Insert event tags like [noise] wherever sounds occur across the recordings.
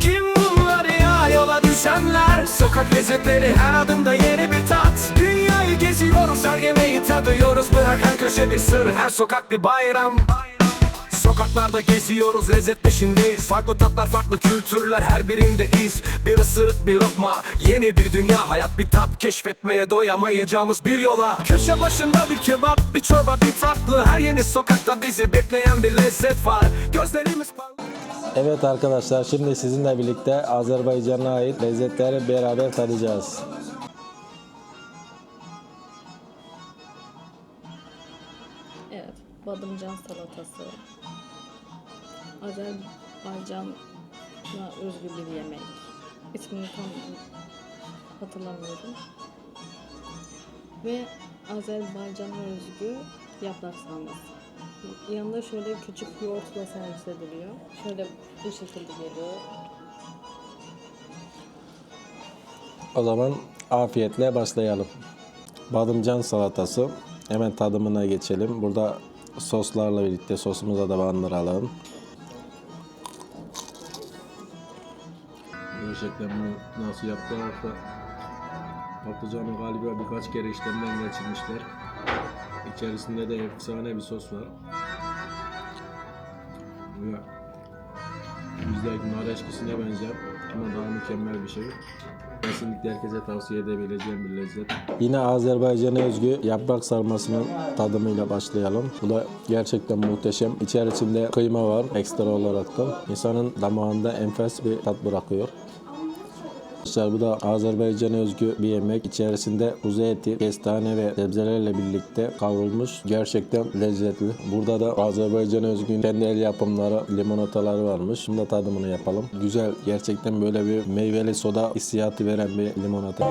Kim bunlar ya? Yola düşenler. Sokak lezzetleri her adımda yeni bir tat. Dünyayı geziyoruz her yemeği tadıyoruz. Bırak her köşe bir sır her sokak bir bayram Sokaklarda geziyoruz lezzet peşindeyiz. Farklı tatlar farklı kültürler her birinde iz. Bir ısırık bir lokma yeni bir dünya. Hayat bir tat keşfetmeye doyamayacağımız bir yola. Köşe başında bir kebap bir çorba bir tatlı Her yeni sokakta bizi bekleyen bir lezzet var. Gözlerimiz parlıyor Evet arkadaşlar şimdi sizinle birlikte Azerbaycan'a ait lezzetleri beraber tadacağız. Evet, badımcan salatası. Azerbaycan'a özgü bir yemek. İsmini tam hatırlamıyorum. Ve Azerbaycan'a özgü yaprak sarması. Yanında şöyle küçük yoğurtla servis ediliyor. Şöyle bu şekilde geliyor. O zaman afiyetle başlayalım. Badımcan salatası. Hemen tadımına geçelim. Burada soslarla birlikte sosumuza da bandıralım. Gerçekten bu nasıl yaptılarsa patlıcanı galiba birkaç kere işlemden geçirmişler. İçerisinde de efsane bir sos var. Ve bizdeki nar eşkisine benzer ama daha mükemmel bir şey. Kesinlikle herkese tavsiye edebileceğim bir lezzet. Yine Azerbaycan'a özgü yaprak sarmasının tadımıyla başlayalım. Bu da gerçekten muhteşem. İçerisinde kıyma var ekstra olarak da. İnsanın damağında enfes bir tat bırakıyor. Arkadaşlar bu da Azerbaycan'a özgü bir yemek. İçerisinde kuzu eti, kestane ve sebzelerle birlikte kavrulmuş. Gerçekten lezzetli. Burada da Azerbaycan'a özgü kendi el yapımları, limonataları varmış. Şimdi da tadımını yapalım. Güzel. Gerçekten böyle bir meyveli soda hissiyatı veren bir limonata.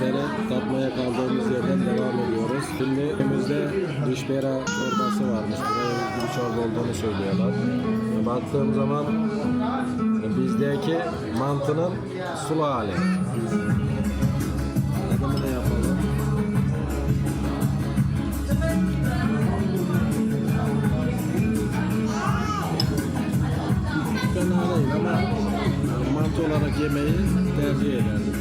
Lezzetleri tatmaya kaldığımız yerden devam ediyoruz. Şimdi önümüzde düşbera çorbası varmış. Buraya bir çorba olduğunu söylüyorlar. E, Baktığım zaman e, bizdeki mantının sulu hali. Tadımını yapalım. Fena değil ama mantı olarak yemeği tercih ederdim.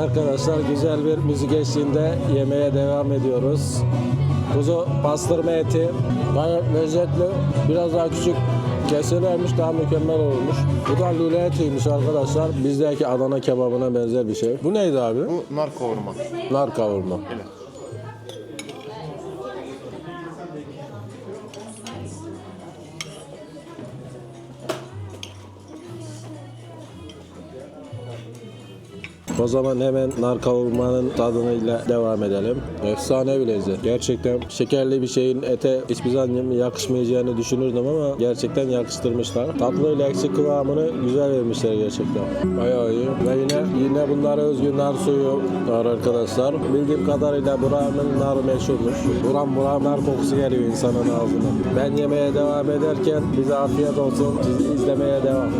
Arkadaşlar güzel bir müzik eşliğinde yemeğe devam ediyoruz. Kuzu pastırma eti gayet lezzetli. Biraz daha küçük kesilirmiş daha mükemmel olmuş. Bu da lüle etiymiş arkadaşlar. Bizdeki Adana kebabına benzer bir şey. Bu neydi abi? Bu nar kavurma. Nar kavurma. O zaman hemen nar kavurmanın tadıyla devam edelim. Efsane bir lezzet. Gerçekten şekerli bir şeyin ete hiçbir zaman yakışmayacağını düşünürdüm ama gerçekten yakıştırmışlar. Tatlıyla eksik kıvamını güzel vermişler gerçekten. Bayağı iyi. Ve yine yine bunlara özgü nar suyu var arkadaşlar. Bildiğim kadarıyla buranın narı meşhurmuş. Buram buram nar kokusu geliyor insanın ağzına. Ben yemeye devam ederken bize afiyet olsun. Siz izlemeye devam.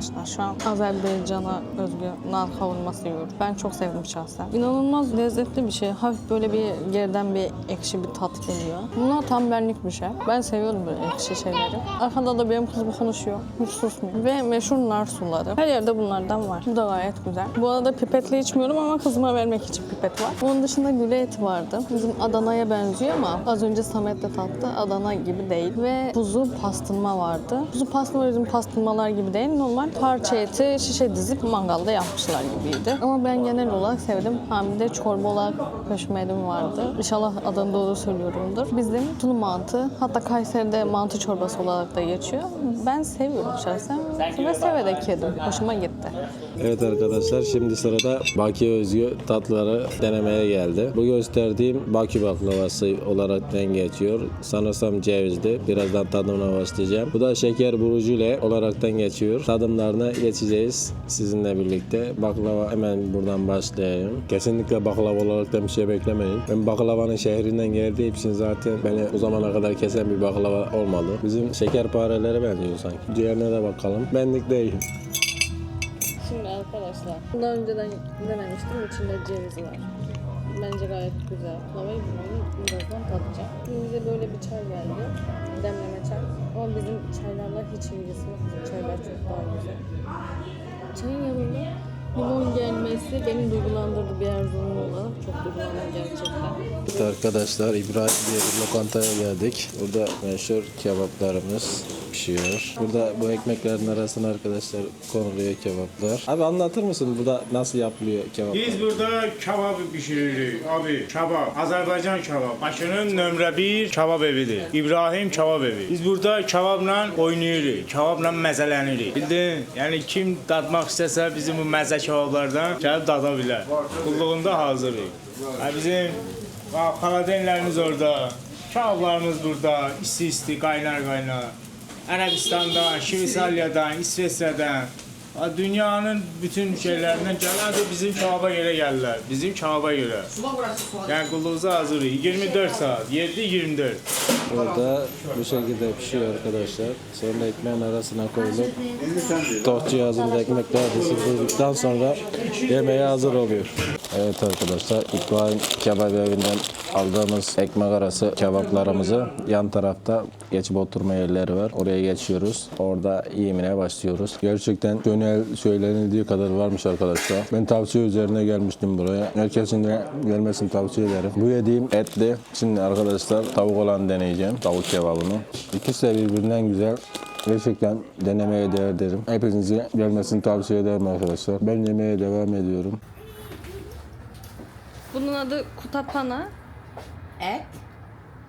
Arkadaşlar şu an Azerbaycan'a özgü nar kavurması yiyoruz. Ben çok sevdim şahsen. İnanılmaz lezzetli bir şey. Hafif böyle bir geriden bir ekşi bir tat geliyor. Bunlar tam benlik bir şey. Ben seviyorum böyle ekşi şeyleri. Arkada da benim kızım konuşuyor. Hiç susmuyor. Ve meşhur nar suları. Her yerde bunlardan var. Bu da gayet güzel. Bu arada pipetle içmiyorum ama kızıma vermek için pipet var. Onun dışında güle eti vardı. Bizim Adana'ya benziyor ama az önce Samet de tattı. Adana gibi değil. Ve kuzu pastırma vardı. Kuzu pastırma bizim pastırmalar gibi değil. Normal parça eti şişe dizip mangalda yapmışlar gibiydi. Ama ben genel olarak sevdim. Bir de çorba olarak köşmelim vardı. İnşallah adını doğru söylüyorumdur. Bizim tulu mantı, hatta Kayseri'de mantı çorbası olarak da geçiyor. Ben seviyorum şahsen ve severek yedim. Hoşuma gitti. Evet arkadaşlar şimdi sırada Baki Özgü tatlıları denemeye geldi. Bu gösterdiğim Baki baklavası olarak geçiyor. Sanırsam cevizli. Birazdan tadımına başlayacağım. Bu da şeker burucuyla olaraktan geçiyor. Tadımlarına geçeceğiz sizinle birlikte. Baklava hemen buradan başlayayım. Kesinlikle baklava olarak da bir şey beklemeyin. Ben baklavanın şehrinden geldiğim için zaten beni bu zamana kadar kesen bir baklava olmadı. Bizim şekerparelere benziyor sanki. Diğerine de bakalım. Benlik değil. Şimdi arkadaşlar, bundan önceden denemiştim. İçinde ceviz var. Bence gayet güzel. Lavayı bunu birazdan tadacağım. Bize böyle bir çay geldi. Demleme çay. Ama bizim çaylarla hiç ilgisi yok. Bizim çaylar çok daha güzel. Çayın yanında limon gelmesi beni duygulandırdı bir Erzurumlu olarak. Çok duygulandım gerçekten. Evet arkadaşlar İbrahim diye bir lokantaya geldik. Burada meşhur kebaplarımız pişiyor. Burada bu ekmeklerin arasına arkadaşlar konuluyor kebaplar. Abi anlatır mısın burada nasıl yapılıyor kebap? Biz burada kebabı pişiririk abi. Kebap. Azerbaycan kebap. Bakının nömrə 1 kebab evidir. İbrahim kebab evi. Biz burada kebabla oynayırıq. Kebabla məzələnirik. Bildin? Yəni kim dadmaq istəsə bizim bu məzə kebablardan gəlib dada bilər. Qulluğunda hazırıq. Ha, bizim Karadenlerimiz orada. Kebablarımız burada. İsti-isti, qaynar-qaynar. Ərəbistandan, Şveytsariyadan, İsveçrədən, dünyanın bütün şeylərindən gələn də bizim kebaba görə gəlirlər. Bizim kebaba görə. Yəni qulluğunuza hazırıq. 24 saat, 7-24. Burada bu şekilde pişiyor arkadaşlar. Sonra ekmeğin arasına koyulup tost cihazında ekmekler ısıtıldıktan sonra yemeğe hazır oluyor. Evet arkadaşlar İbrahim Kebap Evi'nden aldığımız ekmek arası kebaplarımızı yan tarafta geçip oturma yerleri var. Oraya geçiyoruz. Orada yemine başlıyoruz. Gerçekten dönel söylenildiği kadar varmış arkadaşlar. Ben tavsiye üzerine gelmiştim buraya. Herkesin de gelmesini tavsiye ederim. Bu yediğim etli. Şimdi arkadaşlar tavuk olan deneyeceğim. Tavuk kebabını. İkisi de birbirinden güzel. Gerçekten denemeye değer derim. Hepinizi gelmesini tavsiye ederim arkadaşlar. Ben yemeye devam ediyorum. Bunun adı kutapana. Et,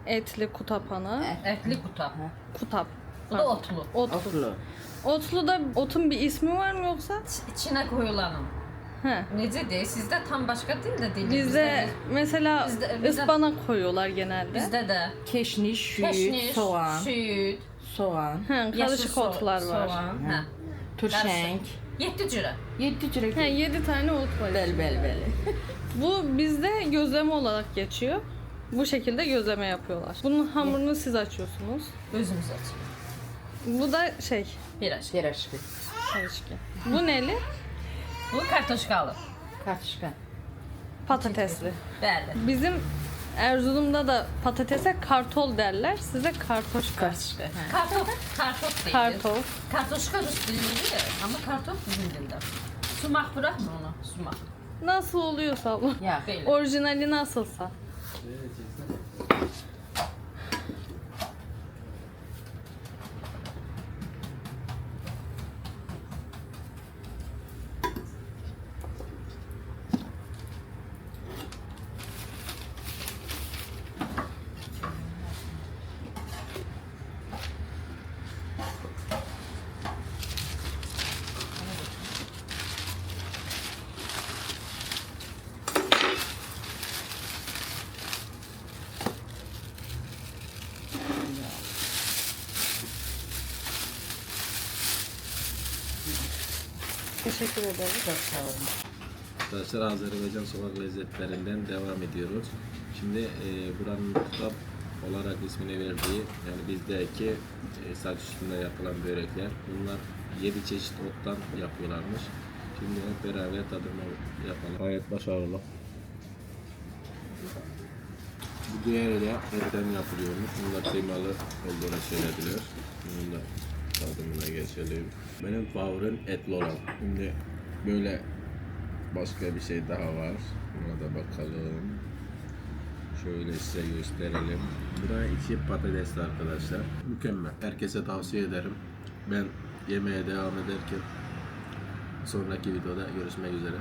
Etli kutapana. etli kuta. Kutap. Bu da otlu. Otlu. Otlu. Otlu'da otun bir ismi var mı yoksa? İçine koyulanım. He. Necə deyil? Sizdə tam başqa dil də deyil. Bizde mesela Bizde- bizde- ıspanak koyuyorlar genelde. bizdə də Keşniş, şüyüt, keşniş, soğan, süd, soğan, He, karışık so- otlar var. Soğan, hə. turşenk, 7 cürə. yedi cürek, He, 7 tane ot var. bel bel bel. Bu bizde gözleme olarak geçiyor. Bu şekilde gözleme yapıyorlar. Bunun hamurunu siz açıyorsunuz. Özümüz aç. Bu da şey. Yer aşkı, karışık. Bu neli? Bu kartoşkalı. karışka. Patatesli. Bəli. Bizim Erzurum'da da patatese kartol derler. Size kartoşka. Karışka. Kartof, kartof deyil. Kartof. Kartoşka rus dilində, amma kartof bizim dildə. Sumaq buraxma onu, sumaq. Nasıl oluyorsa bu. Ya, Belə. Orijinali nasılsa. Yeah, it's Teşekkür ederim. çok sağ olun. Arkadaşlar Azerbaycan sokak lezzetlerinden devam ediyoruz. Şimdi e, buranın kitap olarak ismini verdiği yani bizdeki e, saç üstünde yapılan börekler. Bunlar 7 çeşit ottan yapıyorlarmış. Şimdi hep beraber tadımı yapalım. Gayet başarılı. Bu diğeri de etten yapılıyormuş. Bunlar kıymalı olduğunu söylediler. Bunun da tadımına geçelim. Benim favorim etli olan. Şimdi böyle başka bir şey daha var. Buna da bakalım. Şöyle size gösterelim. Buna içi patatesli arkadaşlar. Mükemmel. Herkese tavsiye ederim. Ben yemeğe devam ederken sonraki videoda görüşmek üzere.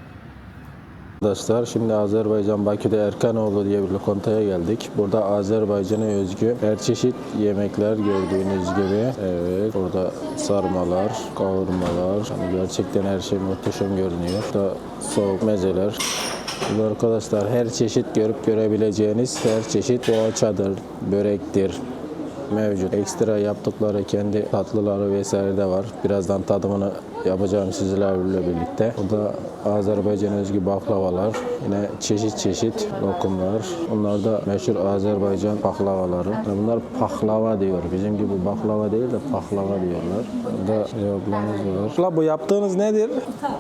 Arkadaşlar şimdi Azerbaycan Bakü'de Erkanoğlu diye bir lokantaya geldik. Burada Azerbaycan'a özgü her çeşit yemekler gördüğünüz gibi. Evet burada sarmalar, kavurmalar. Yani gerçekten her şey muhteşem görünüyor. Burada soğuk mezeler. Burada arkadaşlar her çeşit görüp görebileceğiniz her çeşit poğaçadır, börektir, mevcut. Ekstra yaptıkları kendi tatlıları vesaire de var. Birazdan tadımını yapacağım sizlerle birlikte. Burada Azerbaycan özgü baklavalar, yine çeşit çeşit lokumlar. Bunlar da meşhur Azerbaycan baklavaları. Bunlar pahlava diyor. Bizim gibi baklava değil de pahlava diyorlar. Burada ablamız var. Bu yaptığınız nedir?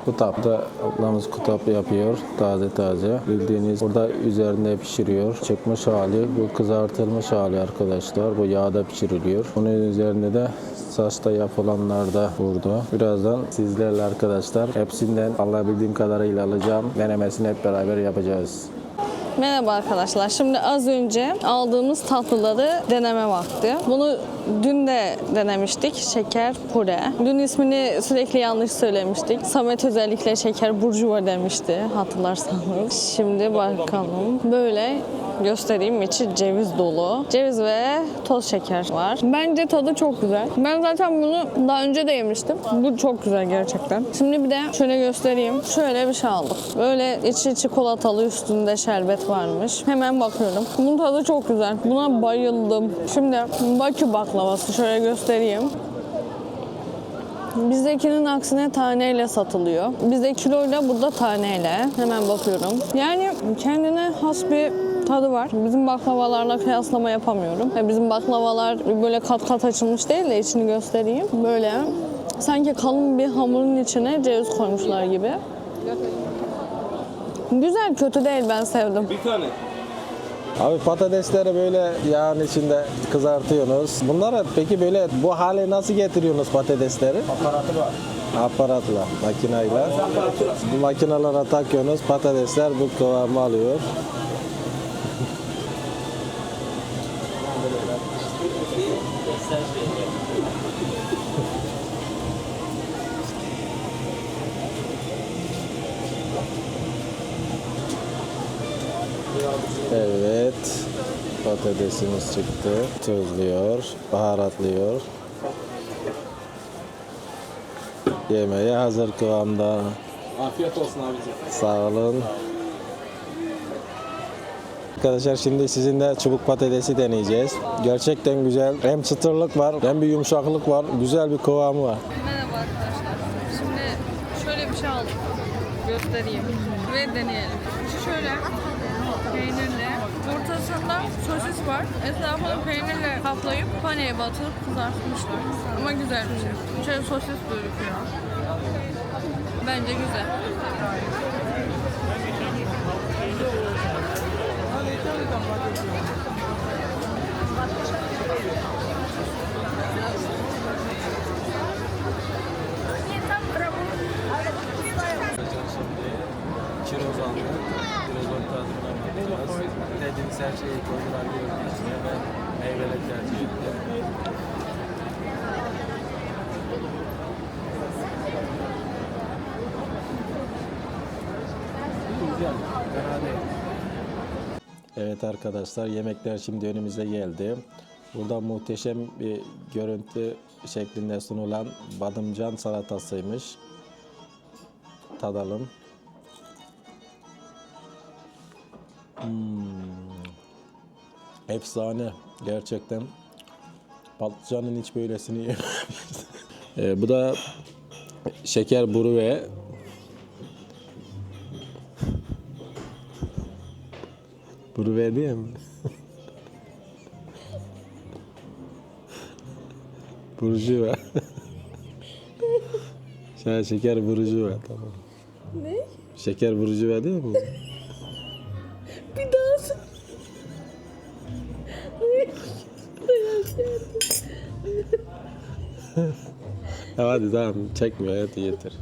Kutap. Da ablamız kutap yapıyor. Taze taze. Bildiğiniz burada üzerinde pişiriyor. Çıkmış hali. Bu kızartılmış hali arkadaşlar. Bu yağda pişiriliyor. Bunun üzerinde de saçta yapılanlar da burada. Birazdan sizlerle arkadaşlar hepsinden alabildiğim kadarıyla alacağım. Denemesini hep beraber yapacağız. Merhaba arkadaşlar. Şimdi az önce aldığımız tatlıları deneme vakti. Bunu dün de denemiştik. Şeker pure. Dün ismini sürekli yanlış söylemiştik. Samet özellikle şeker burjuva demişti hatırlarsanız. Şimdi bakalım. Böyle göstereyim. İçi ceviz dolu. Ceviz ve toz şeker var. Bence tadı çok güzel. Ben zaten bunu daha önce de yemiştim. Bu çok güzel gerçekten. Şimdi bir de şöyle göstereyim. Şöyle bir şey aldık. Böyle içi çikolatalı üstünde şerbet varmış. Hemen bakıyorum. Bunun tadı çok güzel. Buna bayıldım. Şimdi Bakü baklavası şöyle göstereyim. Bizdekinin aksine taneyle satılıyor. Bizde kiloyla burada taneyle. Hemen bakıyorum. Yani kendine has bir tadı var. Bizim baklavalarla kıyaslama yapamıyorum. Ve Bizim baklavalar böyle kat kat açılmış değil de içini göstereyim. Böyle sanki kalın bir hamurun içine ceviz koymuşlar gibi. Güzel, kötü değil. Ben sevdim. Abi patatesleri böyle yağın içinde kızartıyorsunuz. Bunları peki böyle bu hale nasıl getiriyorsunuz patatesleri? Aparatı var. Aparatla, makineyle. Bu makinelere takıyorsunuz. Patatesler bu kıvamı alıyor. Evet. Patatesimiz çıktı. Tuzluyor, baharatlıyor. Yemeğe hazır kıvamda. Afiyet olsun abicim. Sağ olun. Arkadaşlar şimdi sizinle çubuk patatesi deneyeceğiz. Gerçekten güzel. Hem çıtırlık var hem bir yumuşaklık var. Güzel bir kıvamı var. Merhaba arkadaşlar. Şimdi şöyle bir şey aldık. Göstereyim ve deneyelim. Şöyle peynirli. Ortasında sosis var. Etrafını peynirle kaplayıp paneye batırıp kızartmışlar. Ama güzel bir şey. Şöyle sosis gözüküyor. Bence güzel. Kiroz aldık. Kiroz tadına bakacağız. Dediğiniz her şeyi koydular meyveler tercih ettim. Güzel, fena değil. Evet arkadaşlar yemekler şimdi önümüze geldi. Burada muhteşem bir görüntü şeklinde sunulan badımcan salatasıymış. Tadalım. Efsane. Gerçekten. Patlıcanın hiç böylesini [laughs] yememiştim. Ee, bu da şeker buru ve buru ve değil mi? Burjuva. Şeker, şeker burjuva tamam. Ne? Şeker burjuva değil mi? Ya [laughs] hadi tamam çekmiyor hadi yeter.